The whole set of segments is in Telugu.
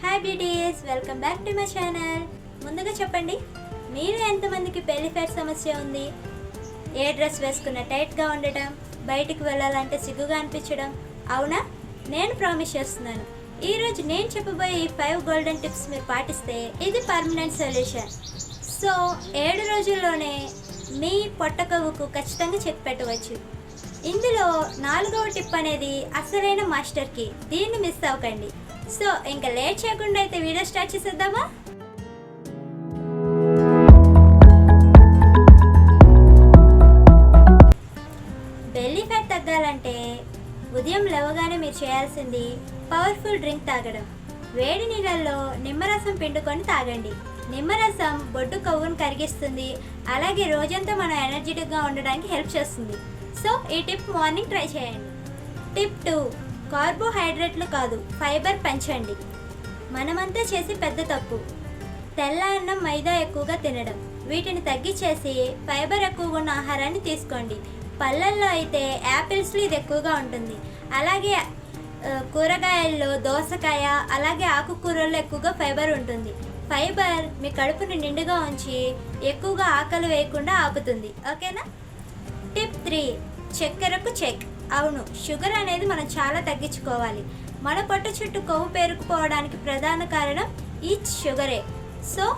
Hi beauties welcome back to my channel ముందుగా చెప్పండి మీరు ఎంతమందికి పెళ్ళి ఫేర్ సమస్య ఉంది? ఏ డ్రెస్ వేసుకున్న టైట్గా ఉండటం బయటికి వెళ్ళాలంటే సిగ్గుగా అనిపించడం? అవునా? నేను ప్రామిస్ చేస్తున్నాను. ఈరోజు నేను చెప్పబోయే ఈ ఫైవ్ గోల్డెన్ టిప్స్ మీరు పాటిస్తే ఇది పర్మనెంట్ సొల్యూషన్ సో ఏడు రోజుల్లోనే మీ పొట్ట కొవ్వుకు ఖచ్చితంగా చెక్ పెట్టవచ్చు. ఇందులో నాలుగవ టిప్ అనేది అసలైన మాస్టర్కి దీన్ని మిస్ అవ్వకండి. సో ఇంకా లేట్ చేయకుండా అయితే వీడియో స్టార్ట్ చేసేద్దామా? బెల్లీ ఫ్యాట్ తగ్గాలంటే ఉదయం లేవగానే మీరు చేయాల్సింది పవర్ఫుల్ డ్రింక్ తాగడం. వేడి నీళ్ళల్లో నిమ్మరసం పిండుకొని తాగండి. నిమ్మరసం బొడ్డు కొవ్వును కరిగిస్తుంది. అలాగే రోజంతా మనం ఎనర్జెటిక్గా ఉండడానికి హెల్ప్ చేస్తుంది. సో ఈ టిప్ మార్నింగ్ ట్రై చేయండి. టిప్ టూ కార్బోహైడ్రేట్లు కాదు ఫైబర్ పెంచండి. మనమంతా చేసి పెద్ద తప్పు. తెల్ల అన్నం మైదా ఎక్కువగా తినడం. వీటిని తగ్గించేసి ఫైబర్ ఎక్కువగా ఉన్న ఆహారాన్ని తీసుకోండి. పళ్ళల్లో అయితే యాపిల్స్లో ఇది ఎక్కువగా ఉంటుంది. అలాగే కూరగాయల్లో దోసకాయ అలాగే ఆకుకూరల్లో ఎక్కువగా ఫైబర్ ఉంటుంది. ఫైబర్ మీ కడుపుని నిండుగా ఉంచి ఎక్కువగా ఆకలి వేయకుండా ఆపుతుంది. ఓకేనా? టిప్ త్రీ చక్కెరకు చెక్. అవును షుగర్ అనేది మనం చాలా తగ్గించుకోవాలి. మన పొట్ట చుట్టూ కొవ్వు పేరుకుపోవడానికి ప్రధాన కారణం ఈ షుగరే. సో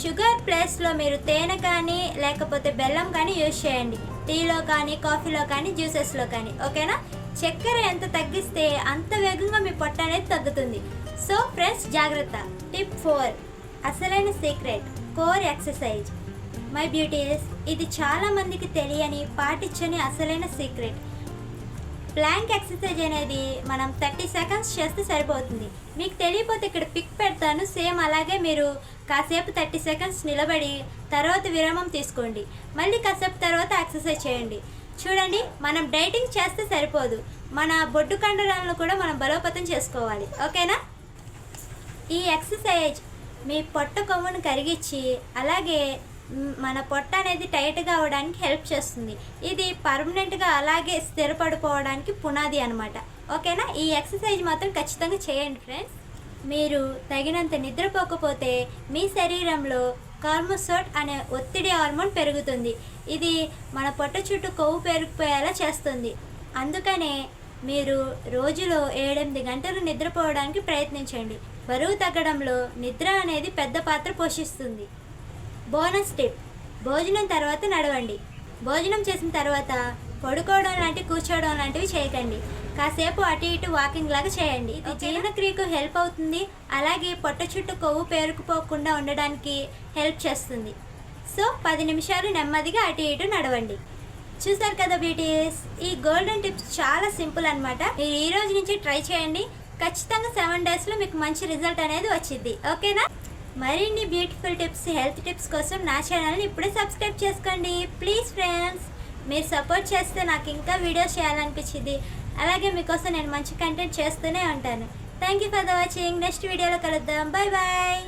షుగర్ ప్లేస్లో మీరు తేనె కానీ లేకపోతే బెల్లం కానీ యూజ్ చేయండి. టీలో కానీ కాఫీలో కానీ జ్యూసెస్లో కానీ ఓకేనా? చక్కెర ఎంత తగ్గిస్తే అంత వేగంగా మీ పొట్ట అనేది తగ్గుతుంది. సో ఫ్రెండ్స్ జాగ్రత్త. టిప్ ఫోర్ అసలైన secret core exercise. My beauties ఇది చాలా మందికి తెలియని పాటించని అసలైన సీక్రెట్. ప్లాంక్ ఎక్సర్సైజ్ అనేది మనం థర్టీ సెకండ్స్ చేస్తే సరిపోతుంది. మీకు తెలియపోతే ఇక్కడ పిక్ పెడతాను. సేమ్ అలాగే మీరు కాసేపు థర్టీ సెకండ్స్ నిలబడి తర్వాత విరామం తీసుకోండి. మళ్ళీ కాసేపు తర్వాత ఎక్సర్సైజ్ చేయండి. చూడండి మనం డైటింగ్ చేస్తే సరిపోదు. మన బొడ్డు కండరాలను కూడా మనం బలోపతం చేసుకోవాలి. ఓకేనా? ఈ ఎక్సర్సైజ్ మీ పొట్ట కొమ్మును కరిగించి అలాగే మన పొట్ట అనేది టైట్గా అవ్వడానికి హెల్ప్ చేస్తుంది. ఇది పర్మనెంట్గా అలాగే స్థిరపడిపోవడానికి పునాది అనమాట ఓకేనా? ఈ ఎక్సర్సైజ్ మాత్రం ఖచ్చితంగా చేయండి ఫ్రెండ్స్. మీరు తగినంత నిద్రపోకపోతే మీ శరీరంలో కార్మోసోట్ అనే ఒత్తిడి హార్మోన్ పెరుగుతుంది. ఇది మన పొట్ట చుట్టూ కొవ్వు పెరిగిపోయేలా చేస్తుంది. అందుకనే మీరు రోజులో ఏడెనిమిది గంటలు నిద్రపోవడానికి ప్రయత్నించండి. బరువు తగ్గడంలో నిద్ర అనేది పెద్ద పాత్ర పోషిస్తుంది. Bonus tip. భోజనం తర్వాత నడవండి. భోజనం చేసిన తర్వాత పడుకోవడం లాంటి కూర్చోవడం లాంటివి చేయకండి. కాసేపు అటు ఇటు వాకింగ్ లాగా చేయండి. ఇది జీర్ణక్రియకు హెల్ప్ అవుతుంది. అలాగే పొట్ట చుట్టూ కొవ్వు పేరుకుపోకుండా ఉండడానికి హెల్ప్ చేస్తుంది. సో పది నిమిషాలు నెమ్మదిగా అటు ఇటు నడవండి. చూసారు కదా బ్యూటీస్ ఈ గోల్డెన్ టిప్స్ చాలా సింపుల్ అన్నమాట. మీరు ఈ రోజు నుంచి ట్రై చేయండి. ఖచ్చితంగా సెవెన్ డేస్లో మీకు మంచి రిజల్ట్ అనేది వచ్చింది ఓకేనా? మరిన్ని బ్యూటిఫుల్ టిప్స్ హెల్త్ టిప్స్ కోసం నా ఛానల్ని ఇప్పుడే సబ్స్క్రైబ్ చేసుకోండి. ప్లీజ్ ఫ్రెండ్స్ మీరు సపోర్ట్ చేస్తే నాకు ఇంకా వీడియోస్ చేయాలనిపించింది. అలాగే మీకోసం నేను మంచి కంటెంట్ చేస్తూనే ఉంటాను. Thank you for the watching next వీడియోలో కలుద్దాం. Bye bye